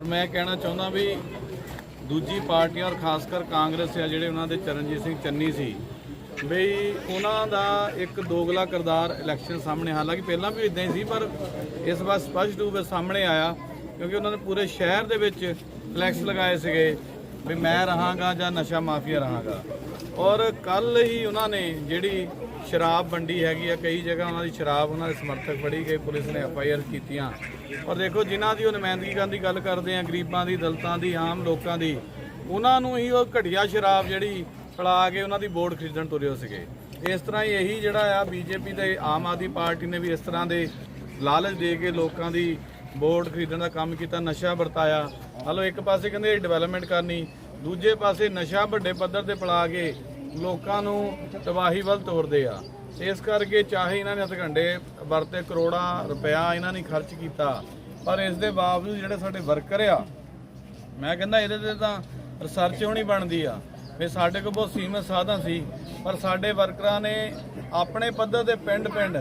ਮੈਂ ਕਹਿਣਾ ਚਾਹੁੰਦਾ ਵੀ ਦੂਜੀ ਪਾਰਟੀਆਂ ਔਰ ਖਾਸ ਕਰ ਕਾਂਗਰਸ ਆ ਜਿਹੜੇ ਉਹਨਾਂ ਦੇ ਚਰਨਜੀਤ ਸਿੰਘ ਚੰਨੀ ਸੀ, ਬਈ ਉਹਨਾਂ ਦਾ ਇੱਕ ਦੋਗਲਾ ਕਿਰਦਾਰ ਇਲੈਕਸ਼ਨ ਸਾਹਮਣੇ, ਹਾਲਾਂਕਿ ਪਹਿਲਾਂ ਵੀ ਇਦਾਂ ਹੀ ਸੀ, ਪਰ ਇਸ ਵਾਰ ਸਪਸ਼ਟ ਰੂਪ ਵਿੱਚ ਸਾਹਮਣੇ ਆਇਆ, ਕਿਉਂਕਿ ਉਹਨਾਂ ਨੇ ਪੂਰੇ ਸ਼ਹਿਰ ਦੇ ਵਿੱਚ ਫਲੈਕਸ ਲਗਾਏ ਸੀਗੇ, ਵੀ ਮੈਂ ਰਹਾਂਗਾ ਜਾਂ ਨਸ਼ਾ ਮਾਫੀਆ ਰਹਾਂਗਾ। ਔਰ ਕੱਲ ਹੀ ਉਹਨਾਂ ਨੇ ਜਿਹੜੀ ਸ਼ਰਾਬ ਵੰਡੀ ਹੈਗੀ ਆ, ਕਈ ਜਗ੍ਹਾ ਉਹਨਾਂ ਦੀ ਸ਼ਰਾਬ ਉਹਨਾਂ ਦੇ ਸਮਰਥਕ ਫੜੀ ਗਏ, ਪੁਲਿਸ ਨੇ ਐਫ ਆਈ ਆਰ ਕੀਤੀਆਂ। ਔਰ ਦੇਖੋ, ਜਿਨ੍ਹਾਂ ਦੀ ਉਹ ਨੁਮਾਇੰਦਗੀ ਕਰਨ ਦੀ ਗੱਲ ਕਰਦੇ ਆ, ਗਰੀਬਾਂ ਦੀ, ਦਲਤਾਂ ਦੀ, ਆਮ ਲੋਕਾਂ ਦੀ, ਉਹਨਾਂ ਨੂੰ ਹੀ ਉਹ ਘਟੀਆ ਸ਼ਰਾਬ ਜਿਹੜੀ ਪਿਲਾ ਕੇ ਉਹਨਾਂ ਦੀ ਵੋਟ ਖਰੀਦਣ ਤੁਰੇ ਸੀਗੇ। ਇਸ ਤਰ੍ਹਾਂ ਹੀ ਇਹੀ ਜਿਹੜਾ ਆ ਬੀਜੇਪੀ ਤੇ ਆਮ ਆਦਮੀ ਪਾਰਟੀ ਨੇ ਵੀ ਇਸ ਤਰ੍ਹਾਂ ਦੇ ਲਾਲਚ ਦੇ ਕੇ ਲੋਕਾਂ ਦੀ ਵੋਟ ਖਰੀਦਣ ਦਾ ਕੰਮ ਕੀਤਾ, ਨਸ਼ਾ ਵਰਤਾਇਆ। ਹਲੋ, ਇੱਕ ਪਾਸੇ ਕਹਿੰਦੇ ਡਿਵੈਲਪਮੈਂਟ ਕਰਨੀ, ਦੂਜੇ ਪਾਸੇ ਨਸ਼ਾ ਵੱਡੇ ਪੱਧਰ ਤੇ ਪਿਲਾ ਕੇ ਲੋਕਾਂ ਨੂੰ ਤਬਾਹੀ ਵੱਲ ਤੋਰਦੇ ਆ। ਇਸ ਕਰਕੇ ਚਾਹੇ ਇਹਨਾਂ ਨੇ ਹਥਕੰਡੇ ਵਰਤੇ ਕਰੋੜਾਂ ਰੁਪਇਆ ਇਹਨਾਂ ਨੇ ਖਰਚ ਕੀਤਾ, ਪਰ ਇਸ ਦੇ ਬਾਵਜੂਦ ਜਿਹੜੇ ਸਾਡੇ ਵਰਕਰ ਆ, ਮੈਂ ਕਹਿੰਦਾ ਇਹਦੇ ਤੇ ਤਾਂ ਰਿਸਰਚ ਹੋਣੀ ਬਣਦੀ ਆ ਵੀ ਸਾਡੇ ਕੋਲ ਬਹੁਤ ਸੀਮਤ ਸਾਧਨ ਸੀ, ਪਰ ਸਾਡੇ ਵਰਕਰਾਂ ਨੇ ਆਪਣੇ ਪੱਧਰ ਤੇ ਪਿੰਡ-ਪਿੰਡ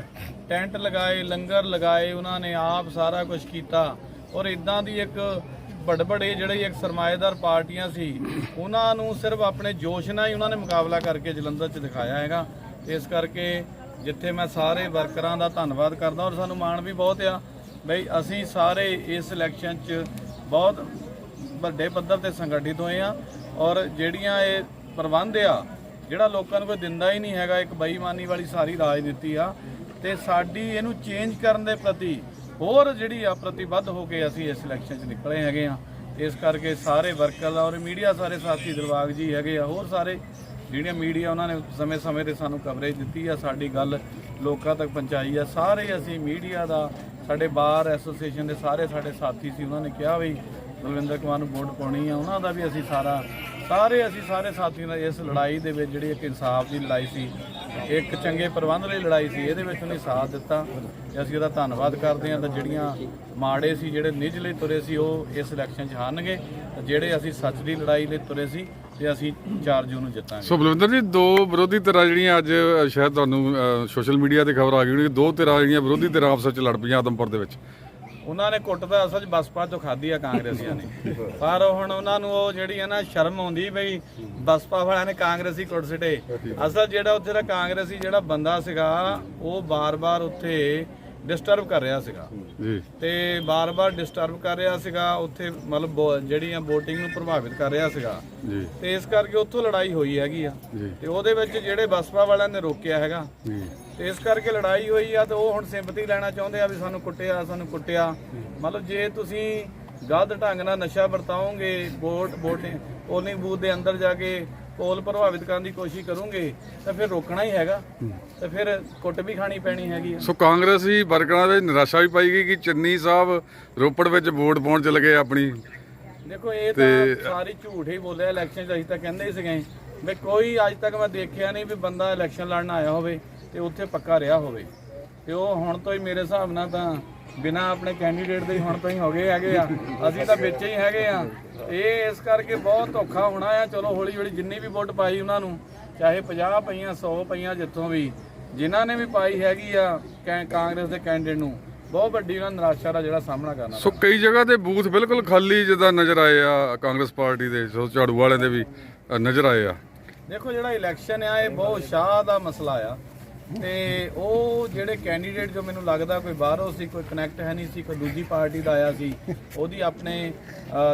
ਟੈਂਟ ਲਗਾਏ, ਲੰਗਰ ਲਗਾਏ, ਉਹਨਾਂ ਨੇ ਆਪ ਸਾਰਾ ਕੁਝ ਕੀਤਾ। ਔਰ ਇਦਾਂ ਦੀ ਇੱਕ ਵੱਡੇ ਵੱਡੇ ਜਿਹੜੇ ਇੱਕ ਸਰਮਾਏਦਾਰ ਪਾਰਟੀਆਂ ਸੀ, ਉਹਨਾਂ ਨੂੰ ਸਿਰਫ ਆਪਣੇ ਜੋਸ਼ ਨਾਲ ਹੀ ਉਹਨਾਂ ਨੇ ਮੁਕਾਬਲਾ ਕਰਕੇ ਜਲੰਧਰ 'ਚ ਦਿਖਾਇਆ ਹੈਗਾ। ਇਸ ਕਰਕੇ ਜਿੱਥੇ ਮੈਂ ਸਾਰੇ ਵਰਕਰਾਂ ਦਾ ਧੰਨਵਾਦ ਕਰਦਾ ਔਰ ਸਾਨੂੰ ਮਾਣ ਵੀ ਬਹੁਤ ਆ, ਬਈ ਅਸੀਂ ਸਾਰੇ ਇਸ ਇਲੈਕਸ਼ਨ 'ਚ ਬਹੁਤ ਵੱਡੇ ਪੱਧਰ ਤੇ ਸੰਗਠਿਤ ਹੋਏ ਆ ਔਰ ਜਿਹੜੀਆਂ ਇਹ ਪ੍ਰਬੰਧ ਆ, ਜਿਹੜਾ ਲੋਕਾਂ ਨੂੰ ਕੋਈ ਦਿੰਦਾ ਹੀ ਨਹੀਂ ਹੈਗਾ, ਇੱਕ ਬੇਈਮਾਨੀ ਵਾਲੀ ਸਾਰੀ ਰਾਜਨੀਤੀ ਆ, ਤੇ ਸਾਡੀ ਇਹਨੂੰ ਚੇਂਜ ਕਰਨ ਦੇ ਪ੍ਰਤੀ ਹੋਰ ਜਿਹੜੀ ਆ ਪ੍ਰਤੀਬੱਧ ਹੋ ਕੇ ਅਸੀਂ ਇਸ ਇਲੈਕਸ਼ਨ 'ਚ ਨਿਕਲੇ ਹੈਗੇ ਆ, ਇਸ ਕਰਕੇ ਸਾਰੇ ਵਰਕਰ ਔਰ ਮੀਡੀਆ ਸਾਰੇ ਸਾਥੀ ਦਿਲਬਾਗ ਜੀ ਹੈਗੇ ਆ, ਹੋਰ ਸਾਰੇ ਜਿਹੜੀਆਂ ਮੀਡੀਆ ਉਹਨਾਂ ਨੇ ਸਮੇਂ-ਸਮੇਂ ਤੇ ਸਾਨੂੰ ਕਵਰੇਜ ਦਿੱਤੀ ਆ, ਸਾਡੀ ਗੱਲ ਲੋਕਾਂ ਤੱਕ ਪਹੁੰਚਾਈ ਆ, ਸਾਰੇ ਅਸੀਂ ਮੀਡੀਆ ਦਾ, ਸਾਡੇ ਬਾਰ ਐਸੋਸੀਏਸ਼ਨ ਦੇ ਸਾਰੇ ਸਾਡੇ ਸਾਥੀ ਸੀ, ਉਹਨਾਂ ਨੇ ਕਿਹਾ ਵੀ ਬਲਵਿੰਦਰ ਕੁਮਾਰ ਨੂੰ ਵੋਟ ਪਾਉਣੀ ਆ, ਉਹਨਾਂ ਦਾ ਵੀ ਅਸੀਂ ਸਾਰਾ, ਸਾਰੇ ਅਸੀਂ ਸਾਰੇ ਸਾਥੀਆਂ ਦਾ ਇਸ ਲੜਾਈ ਦੇ ਵਿੱਚ ਜਿਹੜੀ ਇੱਕ ਇਨਸਾਫ ਦੀ ਲੜਾਈ ਸੀ ਇੱਕ ਚੰਗੇ ਪ੍ਰਬੰਧ ਲਈ ਲੜਾਈ ਸੀ, ਇਹਦੇ ਵਿੱਚ ਉਹਨੇ ਸਾਥ ਦਿੱਤਾ ਤੇ ਅਸੀਂ ਉਹਦਾ ਧੰਨਵਾਦ ਕਰਦੇ ਹਾਂ ਤਾਂ ਜਿਹੜੀਆਂ ਮਾੜੇ ਸੀ, ਜਿਹੜੇ ਨਿਜ ਲਈ ਤੁਰੇ ਸੀ, ਉਹ ਇਸ ਇਲੈਕਸ਼ਨ 'ਚ ਹਾਰਨਗੇ ਤੇ ਜਿਹੜੇ ਅਸੀਂ ਸੱਚ ਦੀ ਲੜਾਈ ਲਈ ਤੁਰੇ ਸੀ ਤੇ ਅਸੀਂ 4 ਜੂਨ ਨੂੰ ਜਿੱਤਾਂਗੇ। ਸੋ ਬਲਵਿੰਦਰ ਜੀ, ਦੋ ਵਿਰੋਧੀ ਧਿਰਾਂ ਜਿਹੜੀਆਂ ਅੱਜ ਸ਼ਾਇਦ ਤੁਹਾਨੂੰ ਸੋਸ਼ਲ ਮੀਡੀਆ ਤੇ ਖਬਰ ਆ ਗਈ ਹੋਣੀ, ਦੋ ਧਿਰਾਂ ਜਿਹੜੀਆਂ ਵਿਰੋਧੀ ਧਿਰਾਂ ਆਪਸ ਵਿੱਚ ਲੜ ਪਈਆਂ ਆਦਮਪੁਰ ਦੇ ਵਿੱਚ। ਉਹਨਾਂ ਨੇ ਕੁੱਟ ਤਾਂ ਅਸਲ 'ਚ ਬਸਪਾ ਤੋਂ ਖਾਧੀ ਆ ਕਾਂਗਰਸੀਆਂ ਨੇ। ਪਰ ਹੁਣ ਉਹਨਾਂ ਨੂੰ ਉਹ ਜਿਹੜੀ ਹੈ ਨਾ ਸ਼ਰਮ ਆਉਂਦੀ ਬਈ ਬਸਪਾ ਵਾਲਿਆਂ ਨੇ ਕਾਂਗਰਸੀ ਕੁੱਟ ਸਿੱਟੇ। ਅਸਲ ਜਿਹੜਾ ਉੱਥੇ ਦਾ ਕਾਂਗਰਸੀ ਜਿਹੜਾ ਬੰਦਾ ਸੀਗਾ ਉਹ ਬਾਰ-ਬਾਰ ਉੱਥੇ ਡਿਸਟਰਬ ਕਰ ਰਿਹਾ ਸੀਗਾ। ਜੀ। ਤੇ ਬਾਰ-ਬਾਰ ਡਿਸਟਰਬ ਕਰ ਰਿਹਾ ਸੀਗਾ ਉੱਥੇ ਮਤਲਬ ਬੋ- ਜਿਹੜੀਆਂ VOTING ਨੂੰ ਪ੍ਰਭਾਵਿਤ ਕਰ ਰਿਹਾ ਸੀਗਾ। ਜੀ। ਤੇ ਇਸ ਕਰਕੇ ਉੱਥੋਂ ਲੜਾਈ ਹੋਈ ਹੈਗੀ ਆ। ਤੇ ਉਹਦੇ ਵਿੱਚ ਜਿਹੜੇ ਬਸਪਾ ਵਾਲਿਆਂ ਨੇ ਰੋਕਿਆ ਹੈਗਾ ਜੀ। ਇਸ ਕਰਕੇ ਲੜਾਈ ਹੋਈ ਆ ਤੇ ਉਹ ਹੁਣ ਸਿੰਪਤੀ ਲੈਣਾ ਚਾਹੁੰਦੇ ਆ ਵੀ ਸਾਨੂੰ ਕੁੱਟਿਆ ਸਾਨੂੰ ਕੁੱਟਿਆ। ਮਤਲਬ ਜੇ ਤੁਸੀਂ ਗਲਤ ਢੰਗ ਨਾਲ ਨਸ਼ਾ ਵਰਤਾਓਗੇ ਵੋਟ VOTING ਪੋਲਿੰਗ ਬੂਥ ਦੇ ਅੰਦਰ ਜਾ ਕੇ ਪੋਲ ਪ੍ਰਭਾਵਿਤ ਕਰਨ ਦੀ ਕੋਸ਼ਿਸ਼ ਕਰੋਗੇ ਤਾਂ ਫਿਰ ਰੋਕਣਾ ਹੀ ਹੈਗਾ। ਤੇ ਫਿਰ ਕੁੱਟ ਵੀ ਖਾਣੀ ਪੈਣੀ ਹੈਗੀ ਸੋ ਕਾਂਗਰਸੀ ਵਰਕਰਾਂ ਵਿੱਚ ਨਿਰਾਸ਼ਾ ਵੀ ਪਾਈ ਗਈ ਕਿ ਚੰਨੀ ਸਾਹਿਬ ਰੋਪੜ ਵਿੱਚ ਵੋਟ ਪਾਉਣ ਚਲੇ ਗਏ ਆਪਣੀ। ਦੇਖੋ ਇਹ ਤਾਂ ਸਾਰੀ ਝੂਠ ਹੀ ਬੋਲਿਆ ਇਲੈਕਸ਼ਨ 'ਚ ਅਸੀਂ ਤਾਂ ਕਹਿੰਦੇ ਹੀ ਸੀਗੇ। ਵੀ ਕੋਈ ਅੱਜ ਤੱਕ ਮੈਂ ਦੇਖਿਆ ਨਹੀਂ ਵੀ ਬੰਦਾ ਇਲੈਕਸ਼ਨ ਲੜਨ ਆਇਆ ਹੋਵੇ। ਤੇ ਉੱਥੇ ਪੱਕਾ ਰਿਹਾ ਹੋਵੇ। ਤੇ ਉਹ ਹੁਣ ਤੋਂ ਹੀ ਮੇਰੇ ਹਿਸਾਬ ਨਾਲ ਤਾਂ ਬਿਨਾ ਆਪਣੇ ਕੈਂਡੀਡੇਟ ਦੇ ਹੁਣ ਤੋਂ ਹੀ ਹੋ ਗਏ ਹੈਗੇ ਆ। ਅਸੀਂ ਤਾਂ ਵਿੱਚ ਹੀ ਹੈਗੇ ਆ। ਇਹ ਇਸ ਕਰਕੇ ਬਹੁਤ ਔਖਾ ਹੋਣਾ ਆ। ਚਲੋ ਹੌਲੀ ਹੌਲੀ ਜਿੰਨੀ ਵੀ ਵੋਟ ਪਾਈ ਉਹਨਾਂ ਨੂੰ ਚਾਹੇ 50 ਪਈਆਂ 100 ਪਈਆਂ ਜਿੱਥੋਂ ਵੀ ਜਿਨ੍ਹਾਂ ਨੇ ਵੀ ਪਾਈ ਹੈਗੀ ਆ ਕੈ- ਕਾਂਗਰਸ ਦੇ ਕੈਂਡੀਡੇਟ ਨੂੰ ਬਹੁਤ ਵੱਡੀ ਉਹਨਾਂ ਨਿਰਾਸ਼ਾ ਦਾ ਜਿਹੜਾ ਸਾਹਮਣਾ ਕਰਨਾ ਸੋ ਕਈ ਜਗ੍ਹਾ ਤੇ ਬੂਥ ਬਿਲਕੁਲ ਖਾਲੀ ਜਿੱਦਾਂ ਨਜ਼ਰ ਆਏ ਆ ਕਾਂਗਰਸ ਪਾਰਟੀ ਦੇ ਸੋ ਝਾੜੂ ਵਾਲੇ ਦੇ ਵੀ ਨਜ਼ਰ ਆਏ ਆ। ਦੇਖੋ ਜਿਹੜਾ ਇਲੈਕਸ਼ਨ ਆ ਇਹ ਬਹੁਤ ਸ਼ਾਹ ਦਾ ਮਸਲਾ ਆ। ਤੇ ਉਹ ਜਿਹੜੇ ਕੈਂਡੀਡੇਟ ਜੋ ਮੈਨੂੰ ਲੱਗਦਾ ਕੋਈ ਬਾਹਰੋਂ ਸੀ, ਕੋਈ ਕਨੈਕਟ ਹੈ ਨਹੀਂ ਸੀ, ਕੋਈ ਦੂਜੀ ਪਾਰਟੀ ਦਾ ਆਇਆ ਸੀ, ਉਹਦੀ ਆਪਣੇ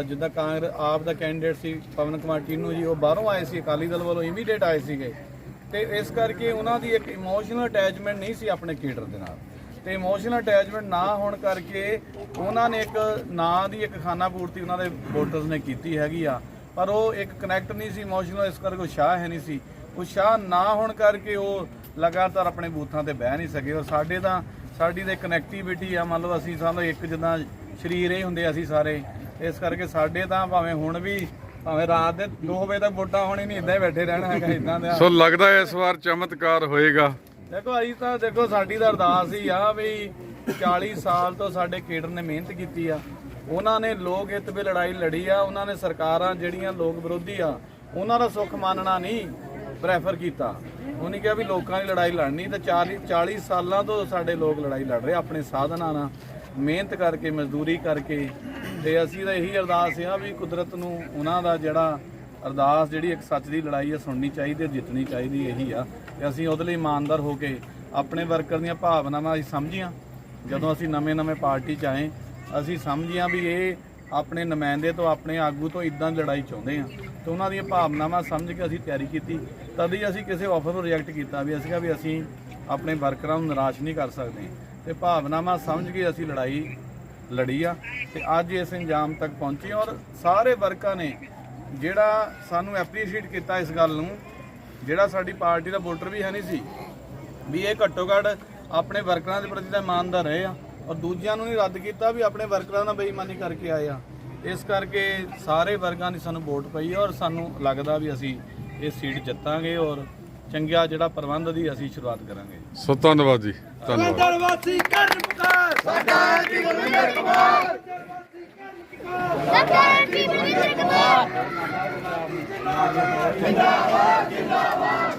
ਜਿੱਦਾਂ ਕਾਂਗਰਸ, ਆਪ ਦਾ ਕੈਂਡੀਡੇਟ ਸੀ, ਪਵਨ ਕੁਮਾਰ ਟੀਨੂ ਜੀ, ਉਹ ਬਾਹਰੋਂ ਆਏ ਸੀ, ਅਕਾਲੀ ਦਲ ਵੱਲੋਂ ਇਮੀਡੀਏਟ ਆਏ ਸੀਗੇ। ਤੇ ਇਸ ਕਰਕੇ ਉਹਨਾਂ ਦੀ ਇੱਕ ਇਮੋਸ਼ਨਲ ਅਟੈਚਮੈਂਟ ਨਹੀਂ ਸੀ ਆਪਣੇ ਕੇਡਰ ਦੇ ਨਾਲ। ਤੇ ਇਮੋਸ਼ਨਲ ਅਟੈਚਮੈਂਟ ਨਾ ਹੋਣ ਕਰਕੇ ਉਹਨਾਂ ਨੇ ਇੱਕ ਨਾਂ ਦੀ ਇੱਕ ਖਾਨਾ ਪੂਰਤੀ ਉਹਨਾਂ ਦੇ ਵੋਟਰਸ ਨੇ ਕੀਤੀ ਹੈਗੀ ਆ। ਪਰ ਉਹ ਇੱਕ ਕਨੈਕਟ ਨਹੀਂ ਸੀ ਇਮੋਸ਼ਨਲ ਇਸ ਕਰਕੇ ਉਹ ਹੈ ਨਹੀਂ ਸੀ। ਉਹ ਨਾ ਹੋਣ ਕਰਕੇ ਉਹ ਲਗਾਤਾਰ ਆਪਣੇ ਬੂਥਾਂ ਤੇ ਬਹਿ ਨਹੀਂ ਸਕੇ ਔਰ ਸਾਡੇ ਤਾਂ ਸਾਡੀ ਤਾਂ ਕਨੈਕਟੀਵਿਟੀ ਆ ਮੰਨ ਲਓ ਅਸੀਂ ਸਾਨੂੰ ਇੱਕ ਜਿੱਦਾਂ ਸਰੀਰ ਹੀ ਹੁੰਦੇ ਅਸੀਂ ਸਾਰੇ। ਇਸ ਕਰਕੇ ਸਾਡੇ ਤਾਂ ਭਾਵੇਂ ਹੁਣ ਵੀ ਭਾਵੇਂ ਰਾਤ ਦੇ 2 ਵਜੇ ਤੱਕ ਵੋਟਾਂ ਹੋਣੀ ਨਹੀਂ ਇਦਾਂ ਹੀ ਬੈਠੇ ਰਹਿਣਾ ਹੈਗਾ ਇਦਾਂ ਦੇ ਸੋ ਲੱਗਦਾ ਇਸ ਵਾਰ ਚਮਤਕਾਰ ਹੋਏਗਾ। ਦੇਖੋ ਅਸੀਂ ਤਾਂ ਦੇਖੋ ਸਾਡੀ ਤਾਂ ਅਰਦਾਸ ਹੀ ਆ ਵੀ 40 ਸਾਲ ਤੋਂ ਸਾਡੇ ਕੇਡਰ ਨੇ ਮਿਹਨਤ ਕੀਤੀ ਆ। ਉਹਨਾਂ ਨੇ ਲੋਕ ਹਿੱਤ ਵੀ ਲੜਾਈ ਲੜੀ ਆ ਉਹਨਾਂ ਨੇ ਸਰਕਾਰਾਂ ਜਿਹੜੀਆਂ ਲੋਕ ਵਿਰੋਧੀ ਆ ਉਹਨਾਂ ਦਾ ਸੁੱਖ ਮੰਨਣਾ ਨਹੀਂ ਪ੍ਰੈਫਰ ਕੀਤਾ। ਉਹਨੇ ਕਿਹਾ ਵੀ ਲੋਕਾਂ ਦੀ ਲੜਾਈ ਲੜਨੀ ਤਾਂ 40 40 ਸਾਲਾਂ ਤੋਂ ਸਾਡੇ ਲੋਕ ਲੜਾਈ ਲੜ ਰਹੇ ਆਪਣੇ ਸਾਧਨਾਂ ਨਾਲ। ਮਿਹਨਤ ਕਰਕੇ, ਮਜ਼ਦੂਰੀ ਕਰਕੇ। ਤੇ ਅਸੀਂ ਤਾਂ ਇਹੀ ਅਰਦਾਸ ਆ ਵੀ ਕੁਦਰਤ ਨੂੰ ਉਹਨਾਂ ਦਾ ਜਿਹੜਾ ਅਰਦਾਸ, ਜਿਹੜੀ ਇੱਕ ਸੱਚ ਦੀ ਲੜਾਈ ਆ, ਸੁਣਨੀ ਚਾਹੀਦੀ ਹੈ ਜਿੱਤਣੀ ਚਾਹੀਦੀ ਇਹੀ ਆ। ਤੇ ਅਸੀਂ ਉਹਦੇ ਲਈ ਇਮਾਨਦਾਰ ਹੋ ਕੇ ਆਪਣੇ ਵਰਕਰ ਦੀਆਂ ਭਾਵਨਾਵਾਂ ਅਸੀਂ ਸਮਝੀਆਂ। ਜਦੋਂ ਅਸੀਂ ਨਵੇਂ-ਨਵੇਂ ਪਾਰਟੀ 'ਚ ਆਏ, ਅਸੀਂ ਸਮਝੀਆਂ ਵੀ ਇਹ ਆਪਣੇ ਨੁਮਾਇੰਦੇ ਤੋਂ, ਆਪਣੇ ਆਗੂ ਤੋਂ ਇਦਾਂ ਦੀ ਲੜਾਈ ਚਾਹੁੰਦੇ ਆ। ਤੇ ਉਹਨਾਂ ਦੀਆਂ ਭਾਵਨਾਵਾਂ ਸਮਝ ਕੇ ਅਸੀਂ ਤਿਆਰੀ ਕੀਤੀ। ਤਦ ਹੀ ਅਸੀਂ ਕਿਸੇ ਆਫਰ ਨੂੰ ਰਿਜੈਕਟ ਕੀਤਾ ਵੀ ਅਸੀਂ ਕਿਹਾ ਵੀ ਅਸੀਂ ਆਪਣੇ ਵਰਕਰਾਂ ਨੂੰ ਨਿਰਾਸ਼ ਨਹੀਂ ਕਰ ਸਕਦੇ। ਤੇ ਭਾਵਨਾਵਾਂ ਸਮਝ ਕੇ ਅਸੀਂ ਲੜਾਈ ਲੜੀ ਆ ਤੇ ਅੱਜ ਇਸ ਇੰਜਾਮ ਤੱਕ ਪਹੁੰਚੇ ਔਰ ਸਾਰੇ ਵਰਕਰਾਂ ਨੇ ਜਿਹੜਾ ਸਾਨੂੰ ਐਪਰੀਸ਼ੀਏਟ ਕੀਤਾ ਇਸ ਗੱਲ ਨੂੰ, ਜਿਹੜਾ ਸਾਡੀ ਪਾਰਟੀ ਦਾ ਵੋਟਰ ਵੀ ਹੈ ਨਹੀਂ ਸੀ, ਵੀ ਇਹ ਘੱਟੋ ਘੱਟ ਆਪਣੇ ਵਰਕਰਾਂ ਦੇ ਪ੍ਰਤੀ ਤਾਂ ਇਮਾਨਦਾਰ ਰਹੇ ਆ। ਔਰ ਦੂਜਿਆਂ ਨੂੰ ਨਹੀਂ ਰੱਦ ਕੀਤਾ ਵੀ ਆਪਣੇ ਵਰਕਰਾਂ ਨਾਲ ਬੇਈਮਾਨੀ ਕਰਕੇ ਆਏ ਆ। ਇਸ ਕਰਕੇ ਸਾਰੇ ਵਰਗਾਂ ਦੀ ਸਾਨੂੰ ਵੋਟ ਪਈ ਔਰ ਸਾਨੂੰ ਲੱਗਦਾ ਵੀ ਅਸੀਂ ਇਹ ਸੀਟ ਜਿੱਤਾਂਗੇ ਔਰ ਚੰਗਿਆ ਜਿਹੜਾ ਪ੍ਰਬੰਧ ਦੀ ਅਸੀਂ ਸ਼ੁਰੂਆਤ ਕਰਾਂਗੇ। ਸੋ ਧੰਨਵਾਦ ਜੀ ਧੰਨਵਾਦ। ਕਰਨ ਪੁਕਾਰ ਕੁਮਾਰ। ਕੁਮਾਰ। ਜਿੰਦਾਬਾਦ।